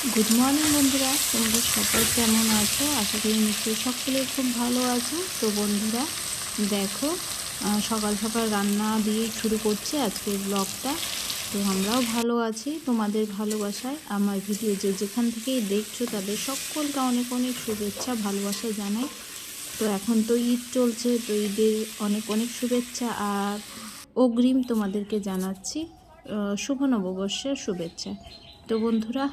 Good morning বন্ধুরা। তোমাদের সবাই কেমন আছো? আশা করি নিশ্চয়ই সকলে খুব ভালো আছো। তো বন্ধুরা, দেখো সকাল সকাল রান্না দিয়ে শুরু করছি আজকের ব্লগটা তো আমরাও ভালো আছি, তোমাদের ভালোবাসায়। আমার ভিডিও যে যেখান থেকেই দেখছ, তাদের সকলকে অনেক অনেক শুভেচ্ছা, ভালোবাসা জানাই। তো এখন তো ঈদ চলছে, তো ঈদের অনেক অনেক শুভেচ্ছা আর অগ্রিম তোমাদেরকে জানাচ্ছি শুভ নববর্ষের শুভেচ্ছা। তো বন্ধুরা,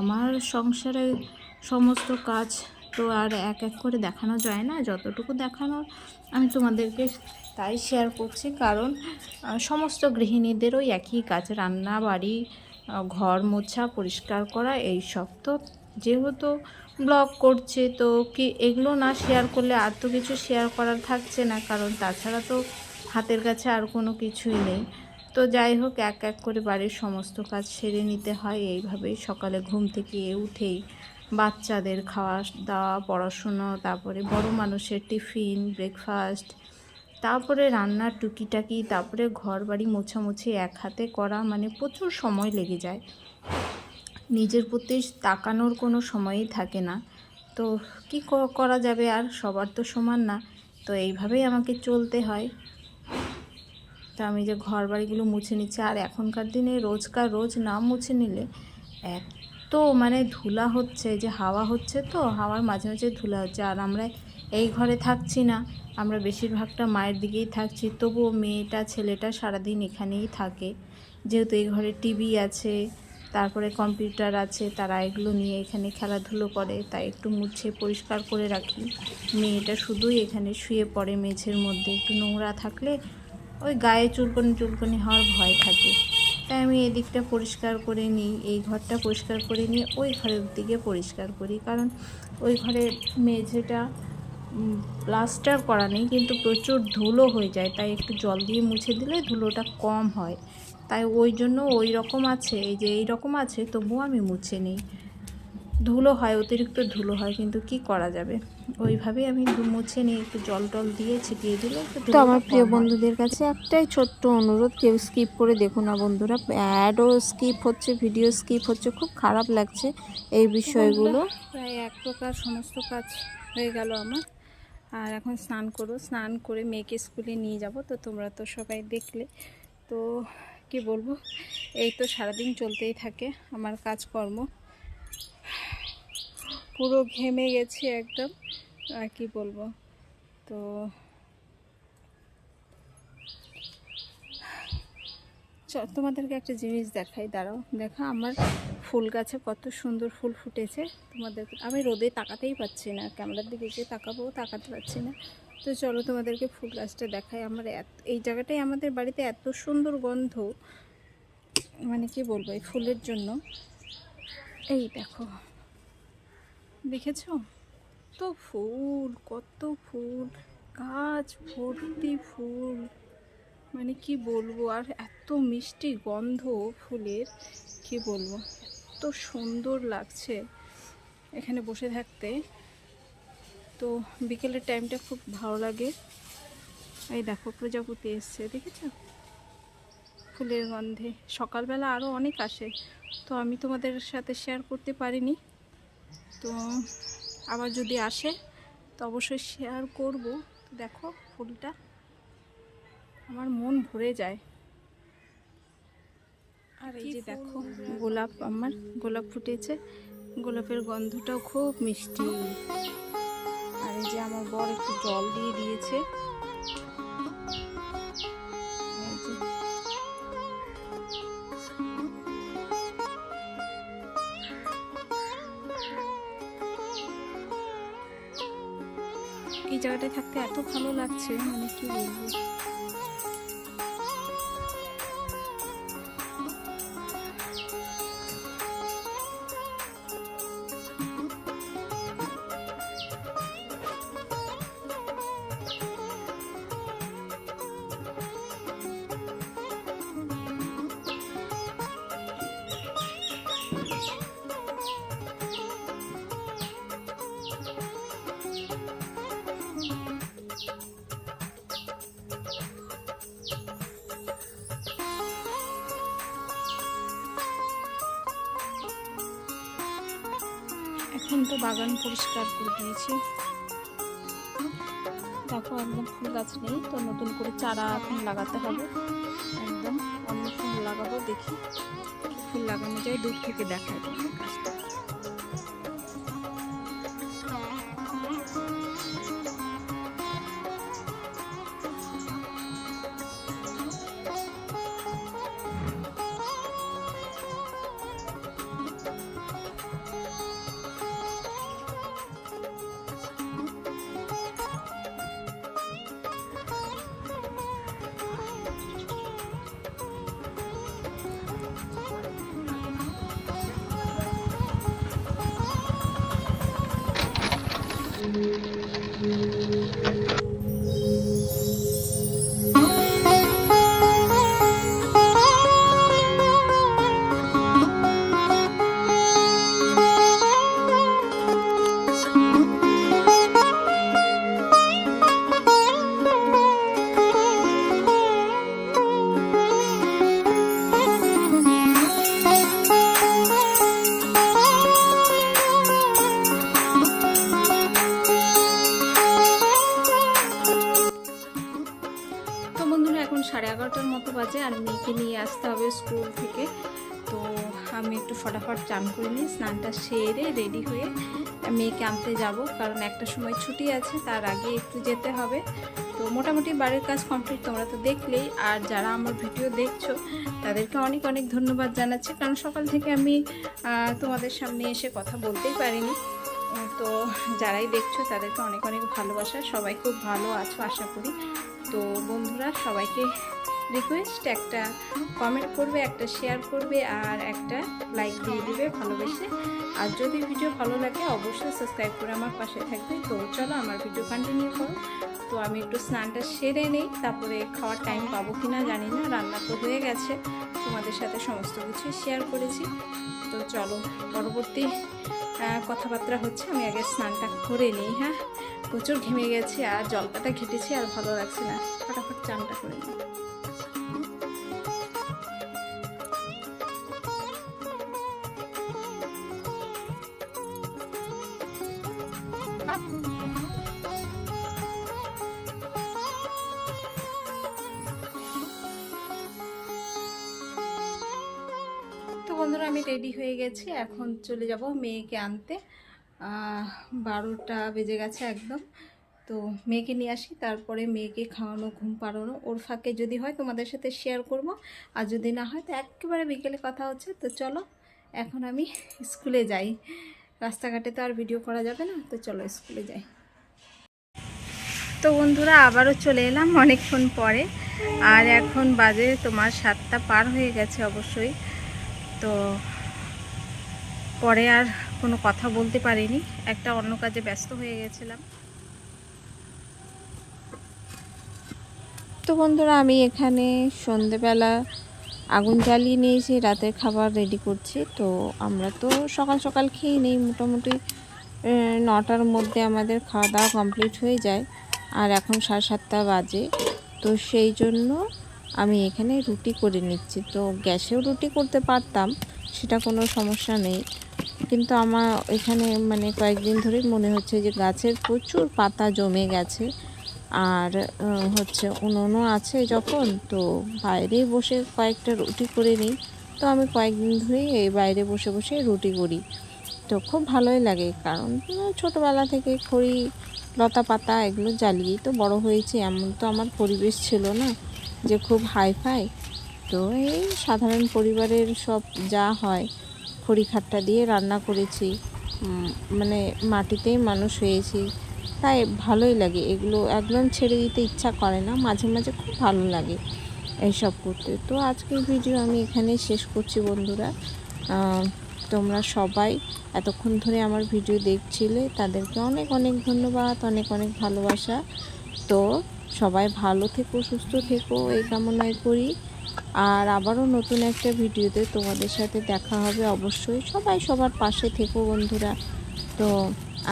আমার সংসারে সমস্ত কাজ তো আর এক এক করে দেখানো যায় না, যতটুকু দেখানোর আমি তোমাদেরকে তাই শেয়ার করছি। কারণ সমস্ত গৃহিণীদেরও একই কাজ, রান্না, বাড়ি ঘর মোছা, পরিষ্কার করা এই সব তো যেহেতু ব্লগ করছে, তো কি এগুলো না শেয়ার করলে আর তো কিছু শেয়ার করার থাকছে না, কারণ তাছাড়া তো হাতের কাছে আর কোনো কিছুই নেই। তো যাই হোক, এক এক করে বাড়ির সমস্ত কাজ সেরে নিতে হয়। এইভাবেই সকালে ঘুম থেকে উঠেই বাচ্চাদের খাওয়া দাওয়া পড়াশুনো, তারপরে বড় মানুষের টিফিন ব্রেকফাস্ট তারপরে রান্নার টুকিটাকি, তারপরে ঘর বাড়ি মোছামুছি এক হাতে করা মানে প্রচুর সময় লেগে যায়। নিজের প্রতি তাকানোর কোনো সময়ই থাকে না। তো কি ক- করা যাবে আর সবার তো সমান না। তো এইভাবেই আমাকে চলতে হয়। তো আমি যে ঘর বাড়িগুলো মুছে নিচ্ছি, আর এখনকার দিনে রোজকার রোজ না মুছে নিলে এত মানে ধুলা হচ্ছে যে হাওয়া হচ্ছে তো, হাওয়ার মাঝে মাঝে ধুলা হচ্ছে। আর আমরা এই ঘরে থাকছি না, আমরা বেশিরভাগটা মায়ের দিকেই থাকছি। তবুও মেয়েটা, ছেলেটা সারাদিন এখানেই থাকে। যেহেতু এই ঘরে টিভি আছে, তারপরে কম্পিউটার আছে, তারা এগুলো নিয়ে এখানে খেলাধুলো করে, তাই একটু মুছে পরিষ্কার করে রাখি। মেয়েটা শুধুই এখানে শুয়ে পড়ে মেঝের মধ্যে। একটু নোংরা থাকলে ওই গায়ে চুলকনি চুলকনি হওয়ার ভয় থাকে। তাই আমি এদিকটা পরিষ্কার করে নিই, এই ঘরটা পরিষ্কার করে নিয়ে ওই ঘরের দিকে পরিষ্কার করি। কারণ ওই ঘরে মেঝেটা প্লাস্টার করা নেই, কিন্তু প্রচুর ধুলো হয়ে যায়। তাই একটু জল দিয়ে মুছে দিলে ধুলোটা কম হয়। তাই ওই জন্য ওই রকম আছে, এই যে এই রকম আছে, তবুও আমি মুছে নিই। ধুলো হয় অতিরিক্ত ধুলো হয় কিন্তু কি করা যাবে? ওইভাবেই আমি মুছে নিয়ে একটু জল টল দিয়ে ছিটিয়ে দিলে তো আমার প্রিয় বন্ধুদের কাছে একটাই ছোট্ট অনুরোধ কেউ স্কিপ করে দেখো না বন্ধুরা অ্যাডও স্কিপ হচ্ছে ভিডিও স্কিপ হচ্ছে খুব খারাপ লাগছে এই বিষয়গুলো। প্রায় এক প্রকার সমস্ত কাজ হয়ে গেল আমার আর এখন স্নান করব স্নান করে মেয়েকে স্কুলে নিয়ে যাব তো তোমরা তো সবাই দেখলে। তো কি বলব এই তো সারাদিন চলতেই থাকে আমার কাজকর্ম। পুরো ঘেমে গেছি একদম। আর কি বলব? তো তোমাদেরকে একটা জিনিস দেখাই, দাঁড়াও। দেখা আমার ফুল গাছে কত সুন্দর ফুল ফুটেছে। তোমাদের আমি রোদে তাকাতেই পাচ্ছি না, ক্যামেরার দিকে যে তাকাবো, তাকাতে পারছি না। তো চলো তোমাদেরকে ফুল গাছটা দেখাই। আমার এত, এই জায়গাটাই আমাদের বাড়িতে এত সুন্দর গন্ধ। মানে কি বলব, এই ফুলের জন্য। এই দেখো। দেখেছ? তো ফুল, কত ফুল, গাছ ভর্তি ফুল। মানে কি বলব, আর এত মিষ্টি গন্ধ ফুলের, কি বলব, এত সুন্দর লাগছে এখানে বসে থাকতে। তো বিকেলের টাইমটা খুব ভালো লাগে। এই দেখো, প্রজাপতি এসছে, দেখেছ? ফুলের গন্ধে। সকালবেলা আরও অনেক আসে, তো আমি তোমাদের সাথে শেয়ার করতে পারিনি। তো আবার যদি আসে তো অবশ্যই শেয়ার করব। দেখো ফুলটা আমার মন ভরে যায়। আর এই যে দেখো গোলাপ আমার গোলাপ ফুটেছে। গোলাপের গন্ধটাও খুব মিষ্টি। আর এই যে আমার বর একটু জল দিয়ে দিয়েছে। এই জায়গাটায় থাকতে এত ভালো লাগছে মানে কি বলব? এখন তো বাগান পরিষ্কার করে দিয়েছি। দেখো, একদম ফুল গাছ নেই, তো নতুন করে চারা এখন লাগাতে হবে। একদম অন্য ফুল লাগাবো, দেখি। ফুল লাগানো যায়, দূর থেকে দেখায় গাছটা চান করে নিই স্নানটা সেরে রেডি হয়ে মেয়েকে আনতে যাব, কারণ একটা সময় ছুটি আছে, তার আগে একটু যেতে হবে। তো মোটামুটি বাড়ির কাজ কমপ্লিট তোমরা তো দেখলেই, আর যারা আমার ভিডিও দেখছ, তাদেরকে অনেক অনেক ধন্যবাদ জানাচ্ছি, কারণ সকাল থেকে আমি তোমাদের সামনে এসে কথা বলতেই পারিনি। তো যারাই দেখছ, তাদেরকে অনেক অনেক ভালোবাসা, সবাই খুব ভালো আছো, আশা করি। তো বন্ধুরা, সবাইকে রিকোয়েস্ট একটা কমেন্ট করবে, একটা শেয়ার করবে, আর একটা লাইক দিয়ে দিবে ভালোবেসে। আর যদি ভিডিও ভালো লাগে, অবশ্যই সাবস্ক্রাইব করে আমার পাশে থাকবে। তো চলো আমার ভিডিও কন্টিনিউ করো। তো আমি একটু স্নানটা সেরে নেই, তারপরে খাওয়ার টাইম পাবো কি না জানি না, রান্না তো হয়ে গেছে। তোমাদের সাথে সমস্ত কিছু শেয়ার করেছি। তো চলো, পরবর্তী কথাবার্তা হচ্ছে, আমি আগে স্নানটা করে নিই হ্যাঁ? প্রচুর ঘেমে গেছি, আর জলপাটা ঘেটেছি, আর ভালো লাগছে না। ফটাফট চানটা করে নিই। বন্ধুরা, আমি রেডি হয়ে গেছি। এখন চলে যাব মেয়েকে আনতে। বারোটা বেজে গেছে একদম। তো মেয়েকে নিয়ে আসি, তারপরে মেয়েকে খাওয়ানো, ঘুম পাড়ানো। ওর ফাঁকে যদি হয় তোমাদের সাথে শেয়ার করব। আর যদি না হয়, তো একেবারে বিকেলে কথা হচ্ছে। তো চলো, এখন আমি স্কুলে যাই। রাস্তাঘাটে তো আর ভিডিও করা যাবে না, তো চলো স্কুলে যাই। তো বন্ধুরা, আবারও চলে এলাম অনেকক্ষণ পরে, আর এখন বাজে তোমার সাতটা পার হয়ে গেছে অবশ্যই। তো পরে আর কোনো কথা বলতে পারিনি, একটা অন্য কাজে ব্যস্ত হয়ে গেছিলাম। তো বন্ধুরা, আমি এখানে সন্ধেবেলা আগুন জ্বালিয়ে নিয়ে নিয়েছি রাতের খাবার রেডি করছি। তো আমরা তো সকাল সকাল খেয়ে নিই, মোটামুটি নটার মধ্যে আমাদের খাওয়া দাওয়া কমপ্লিট হয়ে যায়। আর এখন সাড়ে সাতটা বাজে। তো সেই জন্য আমি এখানে রুটি করে নিচ্ছি। তো গ্যাসেও রুটি করতে পারতাম, সেটা কোনো সমস্যা নেই। কিন্তু আমার এখানে মানে কয়েকদিন ধরে মনে হচ্ছে যে গাছের প্রচুর পাতা জমে গেছে। আর হচ্ছে উনুনও আছে যখন, তো বাইরে বসে কয়েকটা রুটি করে নিই। তো আমি কয়েকদিন ধরেই এই বাইরে বসে বসে রুটি করি। তো খুব ভালোই লাগে, কারণ ছোটোবেলা থেকে খড়ি, লতা পাতা এগুলো জ্বালিয়েই তো বড় হয়েছে, এমন তো আমার পরিবেশ ছিল না যে খুব হাই ফাই তো এই সাধারণ পরিবারের সব যা হয়, খড়ি খাট্টা দিয়ে রান্না করেছি। মানে মাটিতেই মানুষ হয়েছি। তাই ভালোই লাগে। এগুলো একদম ছেড়ে দিতে ইচ্ছা করে না, মাঝে মাঝে খুব ভালো লাগে এইসব করতে। তো আজকের ভিডিও আমি এখানে শেষ করছি বন্ধুরা। তোমরা সবাই এতক্ষণ ধরে আমার ভিডিও দেখছিলে, তাদেরকে অনেক অনেক ধন্যবাদ, অনেক অনেক ভালোবাসা। তো সবাই ভালো থেকো, সুস্থ থেকো, এই কামনাই করি। আর আবারও নতুন একটা ভিডিওতে তোমাদের সাথে দেখা হবে অবশ্যই। সবাই সবার পাশে থেকো বন্ধুরা। তো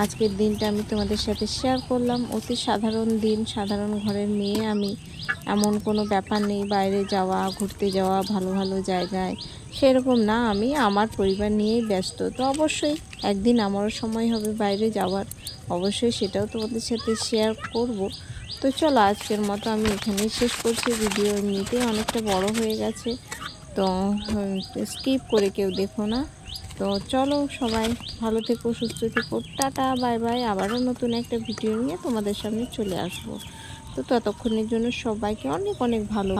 আজকের দিনটা আমি তোমাদের সাথে শেয়ার করলাম। অতি সাধারণ দিন, সাধারণ ঘরের মেয়ে। আমি এমন কোনো ব্যাপার নেই, বাইরে যাওয়া, ঘুরতে যাওয়া, ভালো ভালো জায়গায়। সেরকম না, আমি আমার পরিবার নিয়েই ব্যস্ত। তো অবশ্যই একদিন আমারও সময় হবে বাইরে যাওয়ার। অবশ্যই সেটাও তোমাদের সাথে শেয়ার করব। তো চলো, আজকের মতো আমি এখানেই শেষ করছি। ভিডিও এমনিতেই অনেকটা বড় হয়ে গেছে। তো স্কিপ করে কেউ দেখো না। তো চলো সবাই ভালো থেকো, সুস্থ থেকো, টাটা, বাই বাই। আবারও নতুন একটা ভিডিও নিয়ে তোমাদের সামনে চলে আসব। তো ততক্ষণের জন্য সবাইকে অনেক অনেক ভালো